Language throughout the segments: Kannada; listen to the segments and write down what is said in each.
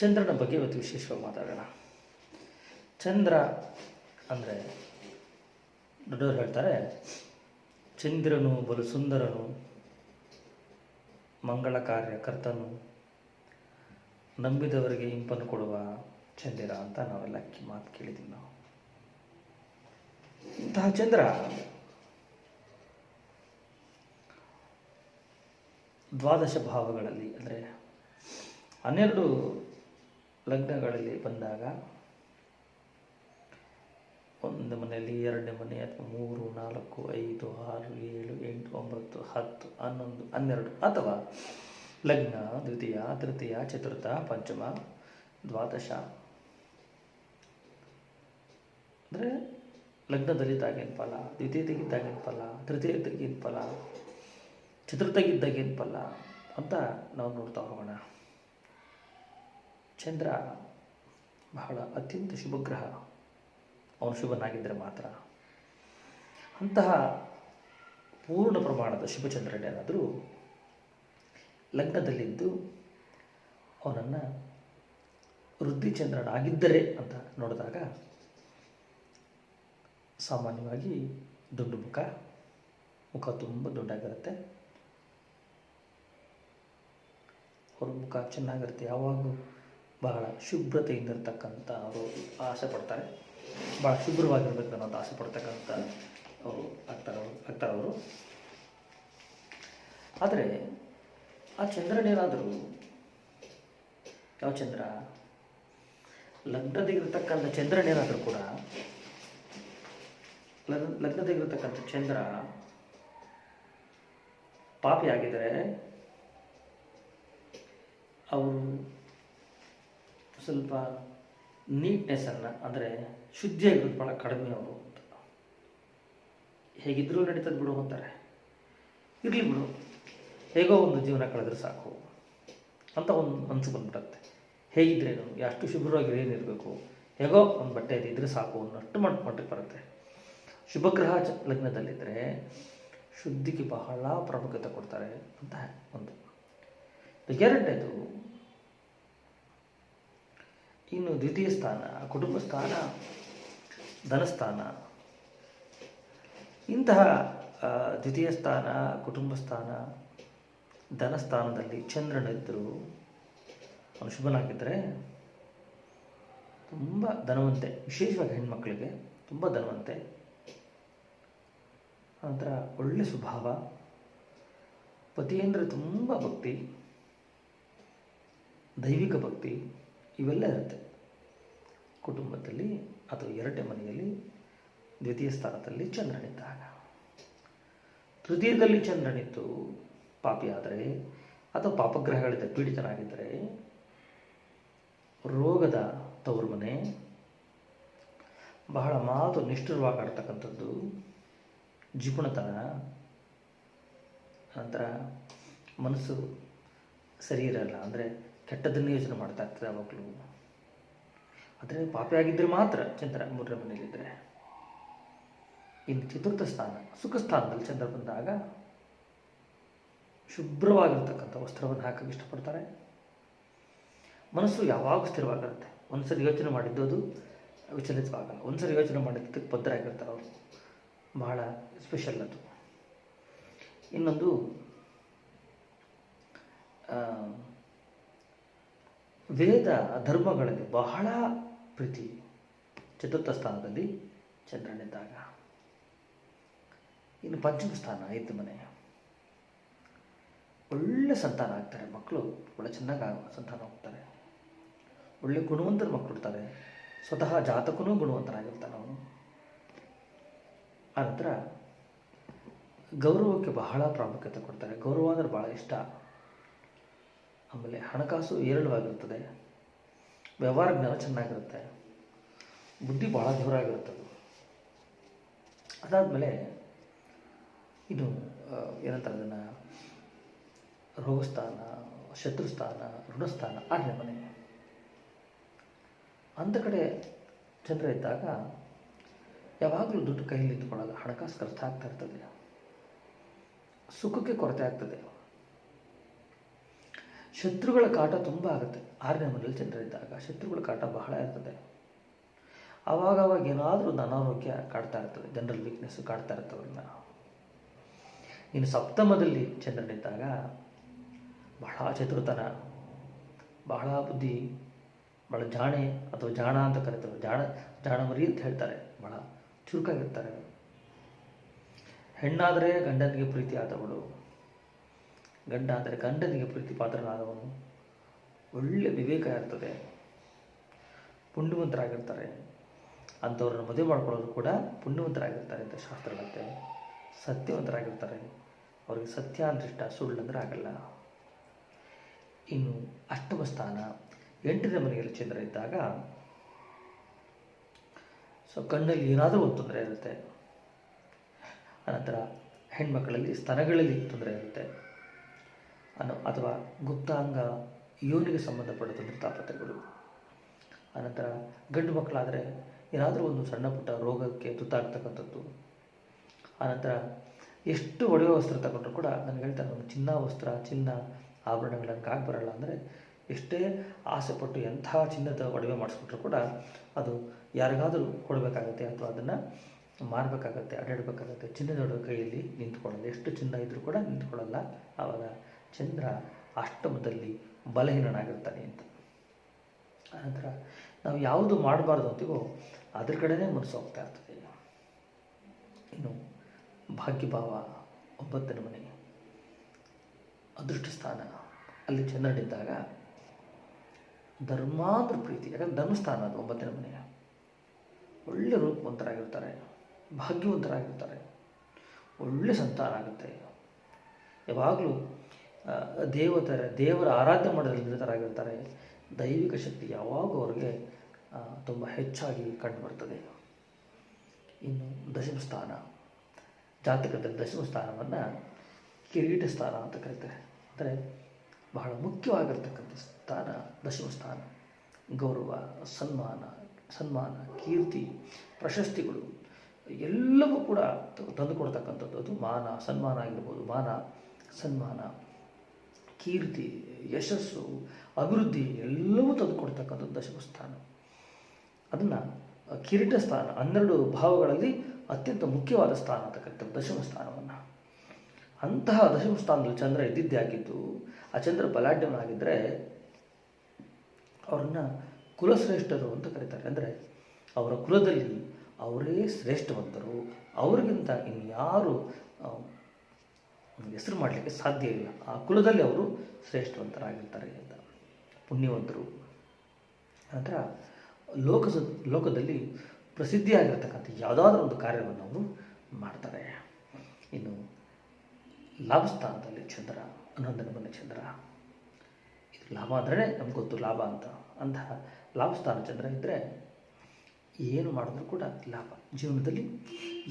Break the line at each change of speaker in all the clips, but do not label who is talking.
ಚಂದ್ರನ ಬಗ್ಗೆ ಇವತ್ತು ವಿಶೇಷವಾಗಿ ಮಾತಾಡೋಣ ಚಂದ್ರ ಅಂದರೆ ದೊಡ್ಡವರು ಹೇಳ್ತಾರೆ ಚಂದ್ರನು ಬಲು ಸುಂದರನು ಮಂಗಳ ಕಾರ್ಯಕರ್ತನು ನಂಬಿದವರಿಗೆ ಇಂಪನ್ನು ಕೊಡುವ ಚಂದಿರ ಅಂತ ನಾವೆಲ್ಲ ಮಾತು ಕೇಳಿದ್ದೀವಿ ನಾವು ಇಂತಹ ಚಂದ್ರ ದ್ವಾದಶ ಭಾವಗಳಲ್ಲಿ ಅಂದರೆ ಹನ್ನೆರಡು ಲಗ್ನಗಳಲ್ಲಿ ಬಂದಾಗ ಒಂದು ಮನೆಯಲ್ಲಿ ಎರಡನೇ ಮನೆ ಅಥವಾ ಮೂರು ನಾಲ್ಕು ಐದು ಆರು ಏಳು ಎಂಟು ಒಂಬತ್ತು ಹತ್ತು ಹನ್ನೊಂದು ಹನ್ನೆರಡು ಅಥವಾ ಲಗ್ನ ದ್ವಿತೀಯ ತೃತೀಯ ಚತುರ್ಥ ಪಂಚಮ ದ್ವಾದಶ ಅಂದರೆ ಲಗ್ನದಲ್ಲಿ ತಾಗಿನ ಫಲ ದ್ವಿತೀಯತೆಗಿದ್ದಾಗೇನು ಫಲ ತೆಗಿದ ಫಲ ಚತುರ್ಥಗಿದ್ದಾಗೇನು ಫಲ ಅಂತ ನಾವು ನೋಡ್ತಾ ಹೋಗೋಣ ಚಂದ್ರ ಬಹಳ ಅತ್ಯಂತ ಶುಭಗ್ರಹ ಅವನು ಶುಭನಾಗಿದ್ದರೆ ಮಾತ್ರ ಅಂತಹ ಪೂರ್ಣ ಪ್ರಮಾಣದ ಶುಭಚಂದ್ರನೇನಾದರೂ ಲಗ್ನದಲ್ಲಿದ್ದು ಅವನನ್ನು ವೃದ್ಧಿಚಂದ್ರನಾಗಿದ್ದರೆ ಅಂತ ನೋಡಿದಾಗ ಸಾಮಾನ್ಯವಾಗಿ ದುಂಡು ಮುಖ ಮುಖ ತುಂಬ ದೊಡ್ಡಾಗಿರುತ್ತೆ ಅವ್ರ ಮುಖ ಚೆನ್ನಾಗಿರುತ್ತೆ ಯಾವಾಗಲೂ ಬಹಳ ಶುಭ್ರತೆಯಿಂದಿರ್ತಕ್ಕಂಥ ಅವರು ಆಸೆ ಪಡ್ತಾರೆ ಭಾಳ ಶುಭ್ರವಾಗಿರ್ಬೇಕು ಅನ್ನೋದು ಆಸೆ ಪಡ್ತಕ್ಕಂಥ ಅವರು ಆಗ್ತಾರೆ ಅವರು ಆದರೆ ಆ ಚಂದ್ರನೇನಾದರೂ ಯಾವ ಚಂದ್ರ ಲಗ್ನದಾಗಿರ್ತಕ್ಕಂಥ ಚಂದ್ರನೇನಾದರೂ ಕೂಡ ಲಗ್ನ ಲಗ್ನದಾಗಿರ್ತಕ್ಕಂಥ ಚಂದ್ರ ಪಾಪಿಯಾಗಿದ್ದರೆ ಅವರು ಸ್ವಲ್ಪ ನೀಟ್ನೆಸ್ಸನ್ನು ಅಂದರೆ ಶುದ್ಧಿಯಾಗಿರೋದು ಭಾಳ ಕಡಿಮೆ ಅವರು ಅಂತ ಹೇಗಿದ್ದರೂ ನಡೀತದೆ ಬಿಡು ಅಂತಾರೆ ಇರಲಿ ಬಿಡು ಹೇಗೋ ಒಂದು ಜೀವನ ಕಳೆದ್ರೆ ಸಾಕು ಅಂತ ಒಂದು ಮನಸ್ಸು ಹೇಗಿದ್ದರೆ ಹೇಗಿದ್ರೇನು ಅಷ್ಟು ಶುಭ್ರವಾಗಿ ಇರಬೇಕು ಹೇಗೋ ಒಂದು ಬಟ್ಟೆ ಇದ್ದರೆ ಸಾಕು ಅನ್ನಷ್ಟು ಮಾಡ್ಕೊಂಡ್ರೆ ಬರುತ್ತೆ ಶುಭಗ್ರಹ ಚ ಲಗ್ನದಲ್ಲಿದ್ದರೆ ಶುದ್ಧಿಗೆ ಬಹಳ ಪ್ರಾಮುಖ್ಯತೆ ಕೊಡ್ತಾರೆ ಅಂತ ಒಂದು ಎರಡನೇದು ಇನ್ನು ದ್ವಿತೀಯ ಸ್ಥಾನ ಕುಟುಂಬ ಸ್ಥಾನ ಧನಸ್ಥಾನ ಇಂತಹ ದ್ವಿತೀಯ ಸ್ಥಾನ ಕುಟುಂಬ ಸ್ಥಾನ ಧನಸ್ಥಾನದಲ್ಲಿ ಚಂದ್ರನಿದ್ದರು ಶುಭನಾಗಿದ್ದರೆ ತುಂಬ ಧನವಂತೆ ವಿಶೇಷವಾಗಿ ಹೆಣ್ಮಕ್ಳಿಗೆ ತುಂಬ ಧನವಂತೆ ನಂತರ ಒಳ್ಳೆ ಸ್ವಭಾವ ಅಂದರೆ ತುಂಬ ಭಕ್ತಿ ದೈವಿಕ ಭಕ್ತಿ ಇವೆಲ್ಲ ಇರುತ್ತೆ ಕುಟುಂಬದಲ್ಲಿ ಅಥವಾ ಎರಡನೇ ಮನೆಯಲ್ಲಿ ದ್ವಿತೀಯ ಸ್ಥಾನದಲ್ಲಿ ಚಂದ್ರನಿದ್ದಾಗ ತೃತೀಯದಲ್ಲಿ ಚಂದ್ರನಿತ್ತು ಪಾಪಿ ಆದರೆ ಅಥವಾ ಪಾಪಗ್ರಹಗಳಿಂದ ಪೀಡಿತನಾಗಿದ್ದರೆ ರೋಗದ ತವರು ಮನೆ ಬಹಳ ಮಾತು ನಿಷ್ಠುರವಾಗಿ ಆಡ್ತಕ್ಕಂಥದ್ದು ಜಿಪುಣತನ ನಂತರ ಮನಸ್ಸು ಸರಿ ಇರಲ್ಲ ಅಂದರೆ ಕೆಟ್ಟದನ್ನು ಯೋಚನೆ ಮಾಡ್ತಾ ಇರ್ತದೆ ಯಾವಾಗಲೂ ಆದರೆ ಆಗಿದ್ದರೆ ಮಾತ್ರ ಚಂದ್ರ ಮೂರನೇ ಮನೆಯಲ್ಲಿದ್ದರೆ ಇನ್ನು ಚತುರ್ಥ ಸ್ಥಾನ ಸುಖ ಸ್ಥಾನದಲ್ಲಿ ಚಂದ್ರ ಬಂದಾಗ ಶುಭ್ರವಾಗಿರ್ತಕ್ಕಂಥ ವಸ್ತ್ರವನ್ನು ಹಾಕಕ್ಕೆ ಇಷ್ಟಪಡ್ತಾರೆ ಮನಸ್ಸು ಯಾವಾಗ ಸ್ಥಿರವಾಗಿರುತ್ತೆ ಒಂದ್ಸರಿ ಯೋಚನೆ ಮಾಡಿದ್ದು ಅದು ವಿಚಲಿತವಾಗಲ್ಲ ಒಂದ್ಸರಿ ಯೋಚನೆ ಮಾಡಿದ್ದಕ್ಕೆ ಆಗಿರ್ತಾರೆ ಅವರು ಬಹಳ ಸ್ಪೆಷಲ್ ಅದು ಇನ್ನೊಂದು ವೇದ ಧರ್ಮಗಳಲ್ಲಿ ಬಹಳ ಪ್ರೀತಿ ಚತುರ್ಥ ಸ್ಥಾನದಲ್ಲಿ ಚಂದ್ರನಿದ್ದಾಗ ಇನ್ನು ಪಂಚಮ ಸ್ಥಾನ ಐದು ಮನೆ ಒಳ್ಳೆ ಸಂತಾನ ಆಗ್ತಾರೆ ಮಕ್ಕಳು ಒಳ್ಳೆ ಚೆನ್ನಾಗಿ ಸಂತಾನ ಹೋಗ್ತಾರೆ ಒಳ್ಳೆ ಗುಣವಂತರ ಇರ್ತಾರೆ ಸ್ವತಃ ಜಾತಕನೂ ಗುಣವಂತರಾಗಿರ್ತಾನೆ ಅವನು ಆನಂತರ ಗೌರವಕ್ಕೆ ಬಹಳ ಪ್ರಾಮುಖ್ಯತೆ ಕೊಡ್ತಾರೆ ಗೌರವ ಅಂದರೆ ಭಾಳ ಇಷ್ಟ ಆಮೇಲೆ ಹಣಕಾಸು ಏರಳವಾಗಿರ್ತದೆ ವ್ಯವಹಾರ ಜ್ಞಾನ ಚೆನ್ನಾಗಿರುತ್ತೆ ಬುದ್ಧಿ ಭಾಳ ದೂರ ಆಗಿರುತ್ತದು ಅದಾದಮೇಲೆ ಇದು ಏನಂತಾರೆ ಅದನ್ನು ರೋಗಸ್ಥಾನ ಶತ್ರುಸ್ಥಾನ ಋಣಸ್ಥಾನ ಆದರೆ ಮನೆ ಅಂಥ ಕಡೆ ಜನರು ಇದ್ದಾಗ ಯಾವಾಗಲೂ ದುಡ್ಡು ಕೈಯಲ್ಲಿ ಇಟ್ಕೊಳ್ಳಲ್ಲ ಹಣಕಾಸು ಖರ್ಚಾಗ್ತಾ ಇರ್ತದೆ ಸುಖಕ್ಕೆ ಕೊರತೆ ಆಗ್ತದೆ ಶತ್ರುಗಳ ಕಾಟ ತುಂಬ ಆಗುತ್ತೆ ಆರನೇ ಮನೆಯಲ್ಲಿ ಚಂದ್ರನಿದ್ದಾಗ ಶತ್ರುಗಳ ಕಾಟ ಬಹಳ ಇರ್ತದೆ ಆವಾಗ ಅವಾಗ ಏನಾದರೂ ಅನಾರೋಗ್ಯ ಕಾಡ್ತಾ ಇರ್ತದೆ ಜನರಲ್ ವೀಕ್ನೆಸ್ ಕಾಡ್ತಾ ಇರ್ತವಲ್ಲ ಇನ್ನು ಸಪ್ತಮದಲ್ಲಿ ಚಂದ್ರನಿದ್ದಾಗ ಬಹಳ ಚತುರತನ ಬಹಳ ಬುದ್ಧಿ ಬಹಳ ಜಾಣೆ ಅಥವಾ ಜಾಣ ಅಂತ ಕರೀತಾರೆ ಜಾಣ ಜಾಣಮರಿ ಅಂತ ಹೇಳ್ತಾರೆ ಬಹಳ ಚುರುಕಾಗಿರ್ತಾರೆ ಹೆಣ್ಣಾದರೆ ಗಂಡನಿಗೆ ಪ್ರೀತಿ ಆದವಳು ಗಂಡ ಆದರೆ ಗಂಡನಿಗೆ ಪಾತ್ರನಾದವನು ಒಳ್ಳೆ ವಿವೇಕ ಇರ್ತದೆ ಪುಣ್ಯವಂತರಾಗಿರ್ತಾರೆ ಅಂಥವ್ರನ್ನ ಮದುವೆ ಮಾಡ್ಕೊಳ್ಳೋದು ಕೂಡ ಪುಣ್ಯವಂತರಾಗಿರ್ತಾರೆ ಅಂತ ಶಾಸ್ತ್ರಗಳಂತೆ ಸತ್ಯವಂತರಾಗಿರ್ತಾರೆ ಅವ್ರಿಗೆ ಸತ್ಯ ಅಂದ್ರಿಷ್ಟ ಸುಳ್ಳು ಆಗಲ್ಲ ಇನ್ನು ಅಷ್ಟಮ ಸ್ಥಾನ ಎಂಟನೇ ಮನೆಯಲ್ಲಿ ಚಂದ್ರ ಇದ್ದಾಗ ಸೊ ಕಣ್ಣಲ್ಲಿ ಏನಾದರೂ ಒಂದು ತೊಂದರೆ ಇರುತ್ತೆ ಅನಂತರ ಹೆಣ್ಮಕ್ಕಳಲ್ಲಿ ಸ್ತನಗಳಲ್ಲಿ ತೊಂದರೆ ಇರುತ್ತೆ ಅನ್ನೋ ಅಥವಾ ಗುಪ್ತಾಂಗ ಯೋನಿಗೆ ಸಂಬಂಧಪಡುತ್ತಂದರೆ ತಾಪತ್ರಗಳು ಆನಂತರ ಗಂಡು ಮಕ್ಕಳಾದರೆ ಏನಾದರೂ ಒಂದು ಸಣ್ಣ ಪುಟ್ಟ ರೋಗಕ್ಕೆ ತುತ್ತಾಗ್ತಕ್ಕಂಥದ್ದು ಆನಂತರ ಎಷ್ಟು ಒಡೆಯುವ ವಸ್ತ್ರ ತಗೊಂಡ್ರು ಕೂಡ ನನಗೆ ಹೇಳ್ತಾ ನಾನು ಚಿನ್ನ ವಸ್ತ್ರ ಚಿನ್ನ ಆಭರಣಗಳಂಗೆ ಬರಲ್ಲ ಅಂದರೆ ಎಷ್ಟೇ ಆಸೆಪಟ್ಟು ಎಂಥ ಚಿನ್ನದ ಒಡವೆ ಮಾಡಿಸ್ಬಿಟ್ರು ಕೂಡ ಅದು ಯಾರಿಗಾದರೂ ಕೊಡಬೇಕಾಗತ್ತೆ ಅಥವಾ ಅದನ್ನು ಮಾರಬೇಕಾಗತ್ತೆ ಅಡ್ಡಾಡಬೇಕಾಗತ್ತೆ ಚಿನ್ನದ ಒಡವೆ ಕೈಯಲ್ಲಿ ನಿಂತ್ಕೊಳ್ಳಲ್ಲ ಎಷ್ಟು ಚಿನ್ನ ಇದ್ದರೂ ಕೂಡ ನಿಂತ್ಕೊಳ್ಳಲ್ಲ ಆವಾಗ ಚಂದ್ರ ಅಷ್ಟಮದಲ್ಲಿ ಬಲಹೀನನಾಗಿರ್ತಾನೆ ಅಂತ ಆನಂತರ ನಾವು ಯಾವುದು ಮಾಡಬಾರ್ದು ಅಂತಿಗೋ ಅದ್ರ ಕಡೆನೇ ಮನಸ್ಸು ಹೋಗ್ತಾ ಇರ್ತದೆ ಇನ್ನು ಭಾಗ್ಯಭಾವ ಒಂಬತ್ತನ ಮನೆ ಅದೃಷ್ಟ ಸ್ಥಾನ ಅಲ್ಲಿ ಚಂದ್ರನಿದ್ದಾಗ ಧರ್ಮಾಂತರ ಪ್ರೀತಿ ಯಾಕಂದ್ರೆ ಧರ್ಮಸ್ಥಾನ ಅದು ಒಂಬತ್ತನೇ ಮನೆ ಒಳ್ಳೆ ರೂಪವಂತರಾಗಿರ್ತಾರೆ ಭಾಗ್ಯವಂತರಾಗಿರ್ತಾರೆ ಒಳ್ಳೆ ಸಂತಾನ ಆಗುತ್ತೆ ಯಾವಾಗಲೂ ದೇವತರ ದೇವರ ಆರಾಧನೆ ಮಾಡೋದ್ರಲ್ಲಿ ನಿರತರಾಗಿರ್ತಾರೆ ದೈವಿಕ ಶಕ್ತಿ ಯಾವಾಗ ಅವ್ರಿಗೆ ತುಂಬ ಹೆಚ್ಚಾಗಿ ಕಂಡುಬರ್ತದೆ ಇನ್ನು ದಶಮಸ್ಥಾನ ಜಾತಕದಲ್ಲಿ ದಶಮಸ್ಥಾನವನ್ನು ಕಿರೀಟ ಸ್ಥಾನ ಅಂತ ಕರೀತಾರೆ ಅಂದರೆ ಬಹಳ ಮುಖ್ಯವಾಗಿರ್ತಕ್ಕಂಥ ಸ್ಥಾನ ದಶಮಸ್ಥಾನ ಗೌರವ ಸನ್ಮಾನ ಸನ್ಮಾನ ಕೀರ್ತಿ ಪ್ರಶಸ್ತಿಗಳು ಎಲ್ಲವೂ ಕೂಡ ತಂದುಕೊಡ್ತಕ್ಕಂಥದ್ದು ಅದು ಮಾನ ಸನ್ಮಾನ ಆಗಿರ್ಬೋದು ಮಾನ ಸನ್ಮಾನ ಕೀರ್ತಿ ಯಶಸ್ಸು ಅಭಿವೃದ್ಧಿ ಎಲ್ಲವೂ ತಂದುಕೊಡ್ತಕ್ಕಂಥದ್ದು ಸ್ಥಾನ ಅದನ್ನು ಕಿರೀಟ ಸ್ಥಾನ ಹನ್ನೆರಡು ಭಾವಗಳಲ್ಲಿ ಅತ್ಯಂತ ಮುಖ್ಯವಾದ ಸ್ಥಾನ ದಶಮ ಸ್ಥಾನವನ್ನು ಅಂತಹ ದಶಮ ಸ್ಥಾನದಲ್ಲಿ ಚಂದ್ರ ಇದ್ದಿದ್ದೇ ಆಗಿದ್ದು ಆ ಚಂದ್ರ ಬಲಾಢ್ಯನಾಗಿದ್ದರೆ ಅವ್ರನ್ನ ಕುಲಶ್ರೇಷ್ಠರು ಅಂತ ಕರೀತಾರೆ ಅಂದರೆ ಅವರ ಕುಲದಲ್ಲಿ ಅವರೇ ಶ್ರೇಷ್ಠವಂತರು ಅವರಿಗಿಂತ ಇನ್ಯಾರು ಒಂದು ಹೆಸರು ಮಾಡಲಿಕ್ಕೆ ಸಾಧ್ಯ ಇಲ್ಲ ಆ ಕುಲದಲ್ಲಿ ಅವರು ಶ್ರೇಷ್ಠವಂತರಾಗಿರ್ತಾರೆ ಅಂತ ಪುಣ್ಯವಂತರು ನಂತರ ಲೋಕ ಲೋಕದಲ್ಲಿ ಪ್ರಸಿದ್ಧಿಯಾಗಿರ್ತಕ್ಕಂಥ ಯಾವುದಾದ್ರೂ ಒಂದು ಕಾರ್ಯವನ್ನು ಅವರು ಮಾಡ್ತಾರೆ ಇನ್ನು ಲಾಭಸ್ಥಾನದಲ್ಲಿ ಚಂದ್ರ ಹನ್ನೊಂದನೇ ಮನೆ ಚಂದ್ರ ಇದು ಲಾಭ ಅಂದರೆ ನಮ್ಗೆ ಗೊತ್ತು ಲಾಭ ಅಂತ ಅಂತಹ ಲಾಭಸ್ಥಾನ ಚಂದ್ರ ಇದ್ದರೆ ಏನು ಮಾಡಿದ್ರು ಕೂಡ ಲಾಭ ಜೀವನದಲ್ಲಿ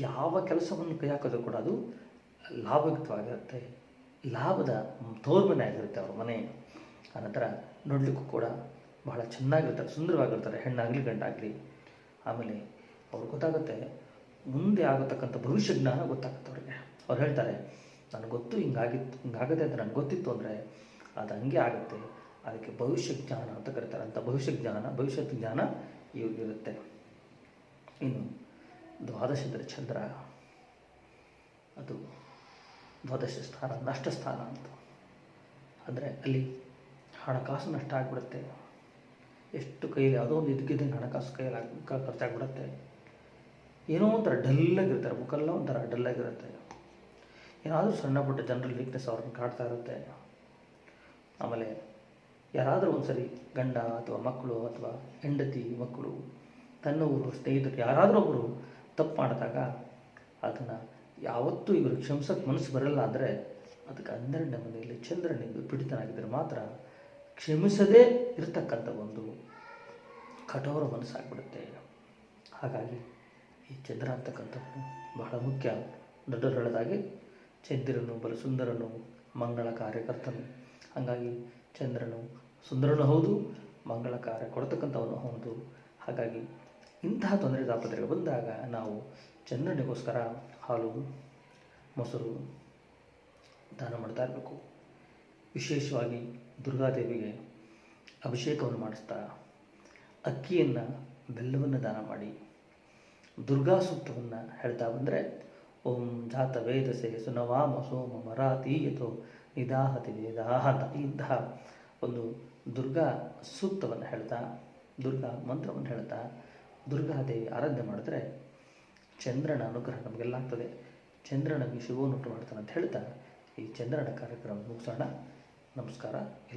ಯಾವ ಕೆಲಸವನ್ನು ಕೈ ಹಾಕಿದ್ರೂ ಕೂಡ ಅದು ಲಾಭಯುಕ್ತವಾಗಿರುತ್ತೆ ಲಾಭದ ತೋರ್ಮನೆ ಆಗಿರುತ್ತೆ ಅವ್ರ ಮನೆ ಆನಂತರ ನೋಡಲಿಕ್ಕೂ ಕೂಡ ಬಹಳ ಚೆನ್ನಾಗಿರ್ತಾರೆ ಸುಂದರವಾಗಿರ್ತಾರೆ ಹೆಣ್ಣಾಗಲಿ ಗಂಡಾಗಲಿ ಆಮೇಲೆ ಅವ್ರಿಗೆ ಗೊತ್ತಾಗುತ್ತೆ ಮುಂದೆ ಆಗತಕ್ಕಂಥ ಭವಿಷ್ಯ ಜ್ಞಾನ ಗೊತ್ತಾಗುತ್ತೆ ಅವ್ರಿಗೆ ಅವ್ರು ಹೇಳ್ತಾರೆ ನನಗೆ ಗೊತ್ತು ಹಿಂಗಾಗಿತ್ತು ಹಿಂಗಾಗುತ್ತೆ ಅಂತ ನನಗೆ ಗೊತ್ತಿತ್ತು ಅಂದರೆ ಅದು ಹಂಗೆ ಆಗುತ್ತೆ ಅದಕ್ಕೆ ಭವಿಷ್ಯ ಜ್ಞಾನ ಅಂತ ಕರೀತಾರೆ ಅಂಥ ಭವಿಷ್ಯ ಜ್ಞಾನ ಭವಿಷ್ಯದ ಜ್ಞಾನ ಇವ್ರಿಗಿರುತ್ತೆ ಇನ್ನು ದ್ವಾದಶದ ಚಂದ್ರ ದ್ವಾದಶ ಸ್ಥಾನ ನಷ್ಟ ಸ್ಥಾನ ಅಂತ ಅಂದರೆ ಅಲ್ಲಿ ಹಣಕಾಸು ನಷ್ಟ ಆಗಿಬಿಡುತ್ತೆ ಎಷ್ಟು ಕೈಯಲ್ಲಿ ಯಾವುದೋ ಒಂದು ಇದ್ದಕ್ಕಿದ್ದಂಗೆ ಹಣಕಾಸು ಕೈಯಲ್ಲಿ ಖರ್ಚಾಗ್ಬಿಡುತ್ತೆ ಏನೋ ಒಂಥರ ಡಲ್ಲಾಗಿರ್ತಾರೆ ಮುಖಲ್ಲ ಒಂಥರ ಡಲ್ಲಾಗಿರುತ್ತೆ ಏನಾದರೂ ಸಣ್ಣ ಪುಟ್ಟ ಜನರಲ್ ವೀಕ್ನೆಸ್ ಅವ್ರನ್ನ ಕಾಡ್ತಾ ಇರುತ್ತೆ ಆಮೇಲೆ ಯಾರಾದರೂ ಒಂದು ಸರಿ ಗಂಡ ಅಥವಾ ಮಕ್ಕಳು ಅಥವಾ ಹೆಂಡತಿ ಮಕ್ಕಳು ತನ್ನವರು ಸ್ನೇಹಿತರು ಯಾರಾದರೂ ಒಬ್ಬರು ತಪ್ಪು ಮಾಡಿದಾಗ ಅದನ್ನು ಯಾವತ್ತೂ ಇವರು ಕ್ಷಮಿಸೋಕೆ ಮನಸ್ಸು ಬರಲ್ಲ ಅಂದರೆ ಅದಕ್ಕೆ ಹನ್ನೆರಡನೇ ಮನೆಯಲ್ಲಿ ಚಂದ್ರನಿಂದ ಪೀಡಿತನಾಗಿದ್ದರೆ ಮಾತ್ರ ಕ್ಷಮಿಸದೇ ಇರತಕ್ಕಂಥ ಒಂದು ಕಠೋರ ಮನಸ್ಸಾಗ್ಬಿಡುತ್ತೆ ಹಾಗಾಗಿ ಈ ಚಂದ್ರ ಅಂತಕ್ಕಂಥದ್ದು ಬಹಳ ಮುಖ್ಯ ದೊಡ್ಡರು ಚಂದ್ರನು ಬಲು ಸುಂದರನು ಮಂಗಳ ಕಾರ್ಯಕರ್ತನು ಹಾಗಾಗಿ ಚಂದ್ರನು ಸುಂದರನು ಹೌದು ಮಂಗಳ ಕಾರ್ಯ ಕೊಡತಕ್ಕಂಥವನು ಹೌದು ಹಾಗಾಗಿ ಇಂತಹ ತೊಂದರೆ ತಾಪತ್ರೆಗೆ ಬಂದಾಗ ನಾವು ಚಂದ್ರನಿಗೋಸ್ಕರ ಹಾಲು ಮೊಸರು ದಾನ ಮಾಡ್ತಾ ಇರಬೇಕು ವಿಶೇಷವಾಗಿ ದುರ್ಗಾದೇವಿಗೆ ಅಭಿಷೇಕವನ್ನು ಮಾಡಿಸ್ತಾ ಅಕ್ಕಿಯನ್ನು ಬೆಲ್ಲವನ್ನು ದಾನ ಮಾಡಿ ದುರ್ಗಾ ಸೂಕ್ತವನ್ನು ಹೇಳ್ತಾ ಬಂದರೆ ಓಂ ಜಾತ ವೇದಸೆ ಸುನವಾಮ ಸೋಮ ಮರಾತೀಯತೋ ನಿಧಾಹತಿ ವೇದಾಹ ಅಂತ ಇಂತಹ ಒಂದು ದುರ್ಗಾ ಸೂಕ್ತವನ್ನು ಹೇಳ್ತಾ ದುರ್ಗಾ ಮಂತ್ರವನ್ನು ಹೇಳ್ತಾ ದುರ್ಗಾದೇವಿ ಆರಾಧನೆ ಮಾಡಿದ್ರೆ ಚಂದ್ರನ ಅನುಗ್ರಹ ನಮಗೆಲ್ಲ ಆಗ್ತದೆ ಚಂದ್ರ ನಮಗೆ ಉಂಟು ಮಾಡ್ತಾನೆ ಅಂತ ಹೇಳ್ತಾ ಈ ಚಂದ್ರನ ಕಾರ್ಯಕ್ರಮ ಮುಗಿಸೋಣ ನಮಸ್ಕಾರ